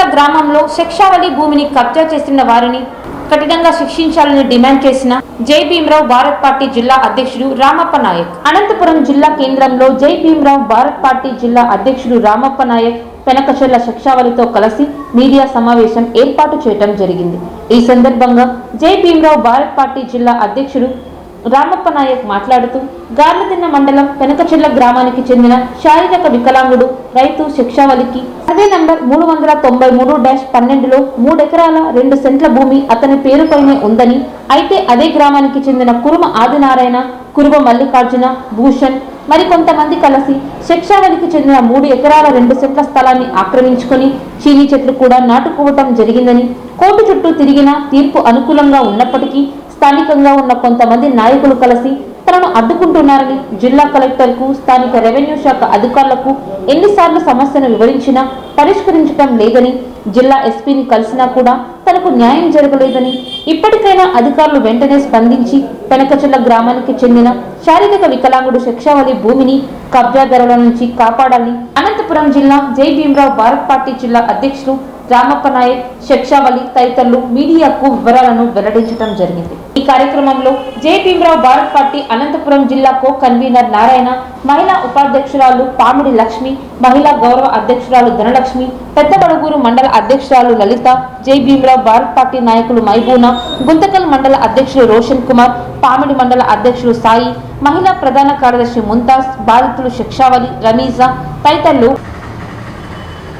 పెనకచెల్ల గ్రామంలో శిక్షావళి భూమిని కబ్జా చేసిన వారిని కఠినంగా శిక్షించాలని డిమాండ్ చేసిన జై భీమరావు భారత్ పార్టీ జిల్లా అధ్యక్షుడు రామప్ప నాయక్. అనంతపురం జిల్లా కేంద్రంలో జై భీమరావు భారత్ పార్టీ జిల్లా అధ్యక్షుడు రామప్ప నాయక్ పెనకచెల్ల శిక్షావళితో కలిసి మీడియా సమావేశం ఏర్పాటు చేయడం జరిగింది. ఈ సందర్భంగా జై భీమరావు భారత్ పార్టీ జిల్లా అధ్యక్షుడు రామప్ప నాయక్ మాట్లాడుతూ గార్లదిన్న మండలం పెనకచెల్ల గ్రామానికి చెందిన శారీరక వికలాంగుడు రైతు శిక్షావళికి సర్వే నంబర్ మూడు వందల తొంభై మూడు డాష్ పన్నెండులో మూడెకరాల రెండు సెంట్ల భూమి అతని పేరుపైనే ఉందని. అయితే అదే గ్రామానికి చెందిన కురుమ ఆదినారాయణ కురుమ మల్లికార్జున భూషణ్ మరికొంతమంది కలిసి శిక్షావళికి చెందిన మూడు ఎకరాల రెండు సెంట్ల స్థలాన్ని ఆక్రమించుకొని చీనీ చెట్లు కూడా నాటుకోవటం జరిగిందని కోర్టు చుట్టూ తిరిగిన తీర్పు అనుకూలంగా ఉన్నప్పటికీ స్థానికంగా ఉన్న కొంతమంది నాయకులు కలిసి తనను అడ్డుకుంటున్నారని జిల్లా కలెక్టర్కు స్థానిక రెవెన్యూ శాఖ అధికారులకు ఎన్నిసార్లు సమస్యను వివరించినా పరిష్కరించడం లేదని జిల్లా ఎస్పీని కలిసినా కూడా తనకు న్యాయం జరగలేదని ఇప్పటికైనా అధికారులు వెంటనే స్పందించి పెనకచెల్ల గ్రామానికి చెందిన శారీరక వికలాంగుడు శిక్షావళి భూమిని కబ్జాదారుల నుంచి కాపాడాలని అనంతపురం జిల్లా జై భీమరావు భారత్ పార్టీ జిల్లా అధ్యక్షులు రామప్ప నాయక్ శిక్షావళి తదితరులు మీడియాకు వివరాలను వెల్లడించడం జరిగింది. ఈ కార్యక్రమంలో జై భీమరావు భారత్ పార్టీ అనంతపురం జిల్లా కో కన్వీనర్ నారాయణ మహిళా ఉపాధ్యక్షురాలు పామిడి లక్ష్మి మహిళా గౌరవ అధ్యక్షురాలు ధనలక్ష్మి పెద్దబడుగూరు మండల అధ్యక్షురాలు లలిత జై భీమరావు భారత్ పార్టీ నాయకులు మైబూనా గుంతకల్ మండల అధ్యక్షులు రోషన్ కుమార్ పామిడి మండల అధ్యక్షులు సాయి మహిళా ప్రధాన కార్యదర్శి ముంతాజ్ బాధితులు శిక్షావలి రమీజా తదితరులు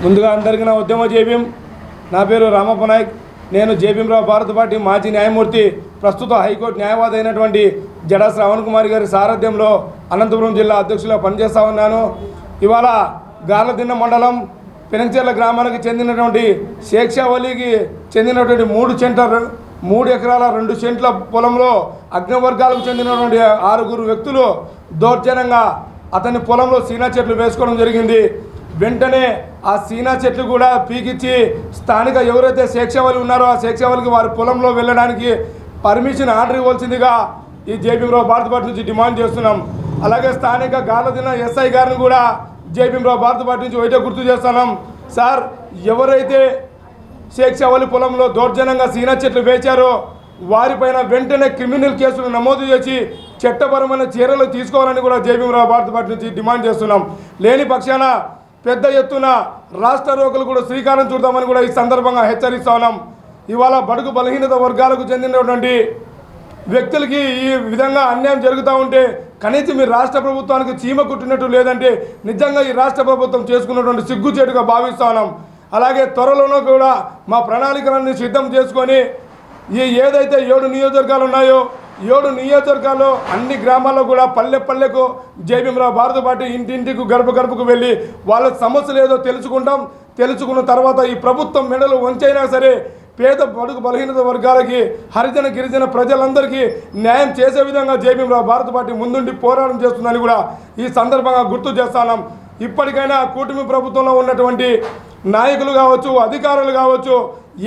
ముందుగా అందరికీ నా ఉద్యమ జేబీఎం. నా పేరు రామప్ప నాయక్. నేను జేబీఎంరావు భారత పార్టీ మాజీ న్యాయమూర్తి ప్రస్తుత హైకోర్టు న్యాయవాది అయినటువంటి జడా శ్రవణ్ కుమార్ గారి సారథ్యంలో అనంతపురం జిల్లా అధ్యక్షులుగా పనిచేస్తా ఉన్నాను. ఇవాళ గార్లదిన్న మండలం పెనంచెర్ల గ్రామానికి చెందినటువంటి శేక్షావలికి చెందినటువంటి మూడు సెంటర్ మూడు ఎకరాల రెండు సెంట్ల పొలంలో అగ్నివర్గాలకు చెందినటువంటి ఆరుగురు వ్యక్తులు దౌర్జన్యంగా అతని పొలంలో సీనా చెట్లు వేసుకోవడం జరిగింది. వెంటనే ఆ సీనా చెట్లు కూడా పీకిచ్చి స్థానిక ఎవరైతే శేక్షావళి ఉన్నారో ఆ శేక్షావళికి వారి పొలంలో వెళ్ళడానికి పర్మిషన్ ఆర్డర్ ఇవ్వాల్సిందిగా ఈ జేపీరావు భారత పార్టీ నుంచి డిమాండ్ చేస్తున్నాం. అలాగే స్థానిక గాలదిన ఎస్ఐ గారిని కూడా జేపీరావు భారత పార్టీ నుంచి ఒకటే గుర్తు చేస్తున్నాం. సార్ ఎవరైతే షేక్ పొలంలో దౌర్జన్యంగా సీనా చెట్లు వేచారో వారిపైన వెంటనే క్రిమినల్ కేసులు నమోదు చేసి చట్టపరమైన చర్యలు తీసుకోవాలని కూడా జేబీరావు భారత పార్టీ నుంచి డిమాండ్ చేస్తున్నాం. లేని పక్షాన పెద్ద ఎత్తున రాష్ట్ర రోగులు కూడా శ్రీకారం చూడదామని కూడా ఈ సందర్భంగా హెచ్చరిస్తా ఉన్నాం. ఇవాళ బడుగు బలహీనత వర్గాలకు చెందినటువంటి వ్యక్తులకి ఈ విధంగా అన్యాయం జరుగుతూ ఉంటే కనీసం మీ రాష్ట్ర ప్రభుత్వానికి చీమ కుట్టినట్టు లేదంటే నిజంగా ఈ రాష్ట్ర ప్రభుత్వం చేసుకున్నటువంటి సిగ్గుచేటుగా భావిస్తా ఉన్నాం. అలాగే త్వరలోనూ కూడా మా ప్రణాళికలన్నీ సిద్ధం చేసుకొని ఈ ఏదైతే ఏడు నియోజకవర్గాలు ఉన్నాయో ఏడు నియోజకవర్గాల్లో అన్ని గ్రామాల్లో కూడా పల్లె పల్లెకు జయభీమరావు భారత పార్టీ ఇంటింటికి గడప గడపకు వెళ్ళి వాళ్ళ సమస్యలు ఏదో తెలుసుకుంటాం. తెలుసుకున్న తర్వాత ఈ ప్రభుత్వం మెడలు వంచైనా సరే పేద బడుగు బలహీనత వర్గాలకి హరిజన గిరిజన ప్రజలందరికీ న్యాయం చేసే విధంగా జయభీమరావు భారత పార్టీ ముందుండి పోరాటం చేస్తుందని కూడా ఈ సందర్భంగా గుర్తు చేస్తాం ఇప్పటికైనా కూటమి ప్రభుత్వంలో ఉన్నటువంటి నాయకులు కావచ్చు అధికారులు కావచ్చు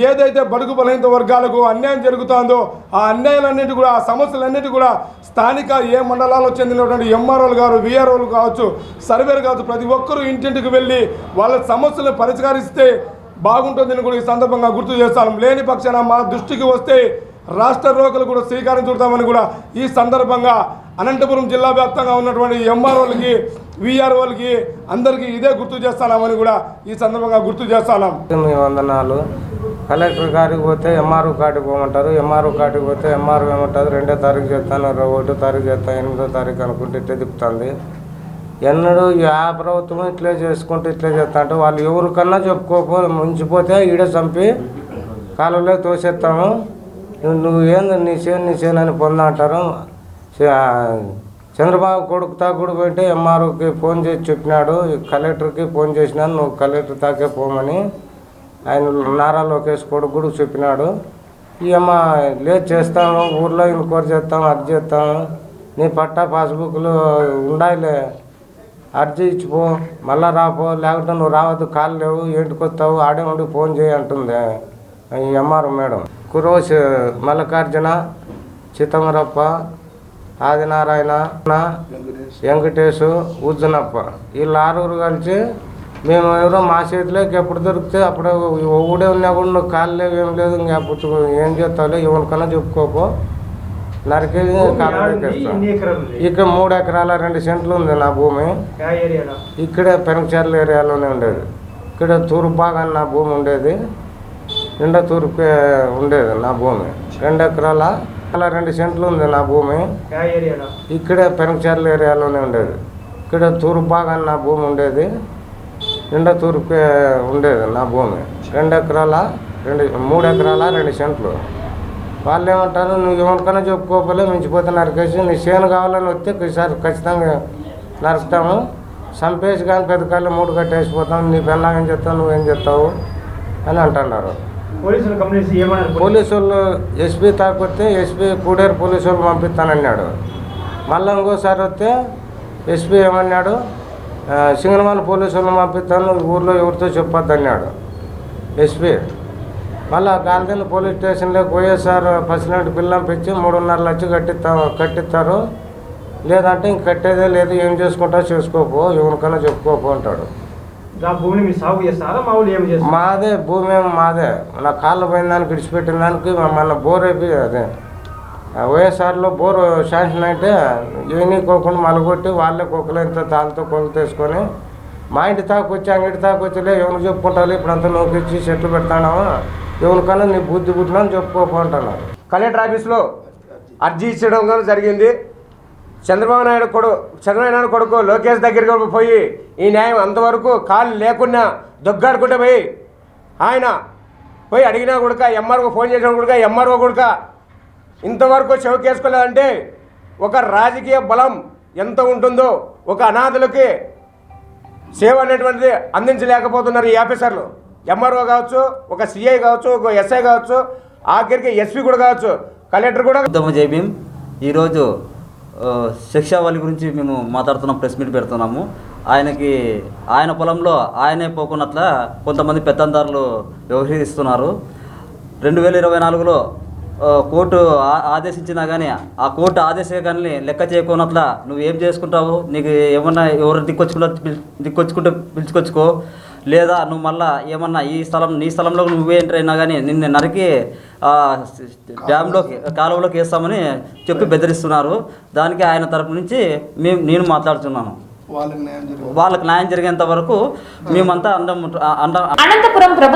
ఏదైతే బడుగు బలహీన వర్గాలకు అన్యాయం జరుగుతుందో ఆ అన్యాయాలన్నిటి కూడా ఆ సమస్యలన్నిటి కూడా స్థానిక ఏ మండలాల్లో చెందినటువంటి ఎంఆర్ఓలు గారు విఆర్ఓలు కావచ్చు సర్వేలు కావచ్చు ప్రతి ఒక్కరూ ఇంటింటికి వెళ్ళి వాళ్ళ సమస్యలను పరిష్కరిస్తే బాగుంటుందని కూడా ఈ సందర్భంగా గుర్తు చేస్తాను. లేని పక్షాన మా దృష్టికి వస్తే రాష్ట్ర రోగులు కూడా శ్రీకారం చుడతామని కూడా ఈ సందర్భంగా అనంతపురం జిల్లా వ్యాప్తంగా ఉన్నటువంటి ఎంఆర్ఓలకి విఆర్ఓలకి అందరికీ ఇదే గుర్తు చేస్తామని కూడా ఈ సందర్భంగా గుర్తు చేస్తాం వందనాలు. కలెక్టర్ కాడికి పోతే ఎంఆర్ఓ కాడికి పోమంటారు. ఎంఆర్ఓ కాడికి పోతే ఎంఆర్ఓ ఏమంటారు? రెండో తారీఖు చేస్తాను ఒకటో తారీఖు చేస్తాను ఎనిమిదో తారీఖు అనుకుంటే ఇట్లా తిప్పుతుంది. ఎన్నడూ ఆ ప్రభుత్వం ఇట్లే చేసుకుంటూ ఇట్లే చేస్తా అంటే వాళ్ళు ఎవరికన్నా చెప్పుకోపో ముంచిపోతే ఈడే చంపి కాలంలో తోసేస్తాము. నువ్వు నువ్వు ఏంది నీ చేను నీ చేను అని పొందంటారు. చంద్రబాబు కొడుకు కూడా పోయింటే ఎంఆర్ఓకి ఫోన్ చేసి చెప్పినాడు కలెక్టర్కి ఫోన్ చేసినాను నువ్వు కలెక్టర్ తాకే పోమని ఆయన నారా లోకేష్ కొడుకు కూడా చెప్పినాడు. ఈ లేదు చేస్తాము ఊర్లో ఇన్క్వైరీ చేస్తాం అది చేస్తాము. నీ పట్టా పాస్బుక్లు ఉండాయిలే అర్జీ ఇచ్చిపో మళ్ళా రాపో లేకుంటే నువ్వు రావద్దు కాలు లేవు ఏంటికొస్తావు ఆడే ఉండి ఫోన్ చేయి అంటుంది ఈ ఎంఆర్ మేడం. కురోష్ మల్లికార్జున చిత్తమరప్ప ఆదినారాయణ వెంకటేశు ఉజ్జనప్ప వీళ్ళు ఆరుగురు కలిసి మేము ఎవరో మా చేతిలోకి ఎప్పుడు దొరికితే అప్పుడు ఊడే ఉన్నా కూడా నువ్వు కాళ్ళు లేవు ఏం లేదు ఇంకా పుచ్చు ఏం చేస్తావు ఎవరికన్నా చెప్పుకోపో నరికేది ఇక్కడ మూడు ఎకరాల రెండు సెంట్లు ఉంది నా భూమి. ఇక్కడే పెనకచర్ల ఏరియాలోనే ఉండేది. ఇక్కడ తూర్పు భాగాన నా భూమి ఉండేది. నిండా తూర్పు ఉండేది నా భూమి. రెండు ఎకరాల అలా రెండు సెంట్లు ఉంది నా భూమి. ఇక్కడే పెనకచర్ల ఏరియాలోనే ఉండేది. ఇక్కడ తూర్పు భాగాన నా భూమి ఉండేది. నిండా తూర్పు ఉండేది నా భూమి. రెండు ఎకరాల రెండు మూడు ఎకరాల రెండు సెంట్లు. వాళ్ళు ఏమంటారు నువ్వు ఎవరికైనా చెప్పుకోకపోలే మించిపోతే నరికేసి నీ చేను కావాలని వస్తే ఈసారి ఖచ్చితంగా నరుకుతాము. చంపేసి కానీ పెద్ద కాళ్ళు మూడు కట్టేసిపోతాం నీ పెళ్ళాం ఏం చెప్తావు నువ్వేం చెప్తావు అని అంటున్నారు. పోలీసులు కంప్లైంట్ ఏమన్నారు? పోలీసు వాళ్ళు ఎస్పీ తాకొస్తే ఎస్పీ కూడేరు పోలీసు వాళ్ళు పంపిస్తానన్నాడు. మళ్ళీ ఇంకోసారి వస్తే ఎస్పీ ఏమన్నాడు? సింగనమాల పోలీసు వాళ్ళని పంపిస్తాను ఊర్లో ఎవరితో చెప్పొద్దు అన్నాడు ఎస్పీ. మళ్ళీ గాంధీని పోలీస్ స్టేషన్లో పోయేసారు పసినట్టు పిల్లం పెంచి మూడున్నర లక్షలు కట్టిస్తా కట్టిస్తారు. లేదంటే ఇంక కట్టేదే లేదు ఏం చేసుకుంటా చేసుకోపో ఎవరికైనా చెప్పుకోపో అంటాడు. ఆ భూమిని మీరు సాగు చేస్తారా మామూలు ఏం చేస్తారు మాదే భూమి మాదే. నా కాళ్ళు పోయిన దానికి విడిచిపెట్టిన దానికి మన బోర్ అయిపోయి అదే. వైఎస్ఆర్లో బోర్ శాంక్షన్ అయితే ఏనీకోకుండా మలగొట్టి వాళ్ళే కుక్కలంతా తాళ్ళతో కొలు తీసుకొని మా ఇంటి తాకొచ్చి అంగడి తాకొచ్చిలే ఎవరికి చెప్పుకుంటారు? ఇప్పుడంతా నూకిచ్చి చెట్లు పెడతానావా? ఎవరికన్నా నీ బుద్ధి బుద్ధులు చెప్పుకోకుంటున్నారు కలెక్టర్ ఆఫీస్లో అర్జీ ఇచ్చడం కూడా జరిగింది. చంద్రబాబు నాయుడు కొడుకు చంద్రబాబు నాయుడు కొడుకు లోకేష్ దగ్గరికి పోయి ఈ న్యాయం అంతవరకు కాళ్ళు లేకుండా దొగ్గాడుకుంటే పోయి ఆయన పోయి అడిగినా కొడుక ఎంఆర్ఓ ఫోన్ చేసిన కొడుక ఎంఆర్ఓ కొడుక ఇంతవరకు చౌకేసుకోలేదంటే ఒక రాజకీయ బలం ఎంత ఉంటుందో ఒక అనాథులకి సేవ అనేటువంటిది అందించలేకపోతున్నారు ఈ ఆఫీసర్లు. ఎంఆర్ఓ కావచ్చు ఒక సిఐ కావచ్చు ఒక ఎస్ఐ కావచ్చు ఆఖరికి ఎస్పీ కూడా కావచ్చు కలెక్టర్ కూడా ఉత్తమ జైభీం ఈరోజు శిక్షావళి గురించి మేము మాట్లాడుతున్నాం ప్రెస్ మీట్ పెడుతున్నాము. ఆయనకి ఆయన పొలంలో ఆయనే పోకున్నట్ల కొంతమంది పెత్తందారులు వ్యవహరిస్తున్నారు. రెండు వేల ఇరవై నాలుగులో కోర్టు ఆదేశించినా కానీ ఆ కోర్టు ఆదేశాన్ని లెక్క చేయకున్నట్ల నువ్వు ఏం చేసుకుంటావు? నీకు ఏమన్నా ఎవరు దిక్కొచ్చుకుంటా దిక్కొచ్చుకుంటే పిలుచుకొచ్చుకో. లేదా నువ్వు మళ్ళా ఏమన్నా ఈ స్థలం నీ స్థలంలో నువ్వే ఎంటర్ అయినా కానీ నిన్ను నరికి ఆ, డ్యామ్లోకి కాలువలోకి వేస్తామని చెప్పి బెదిరిస్తున్నారు. దానికి ఆయన తరపు నుంచి మేము నేను మాట్లాడుతున్నాను. వాళ్ళకి న్యాయం జరిగేంత వరకు మేమంతా అండం అండ అనంతపురం ప్రభుత్వ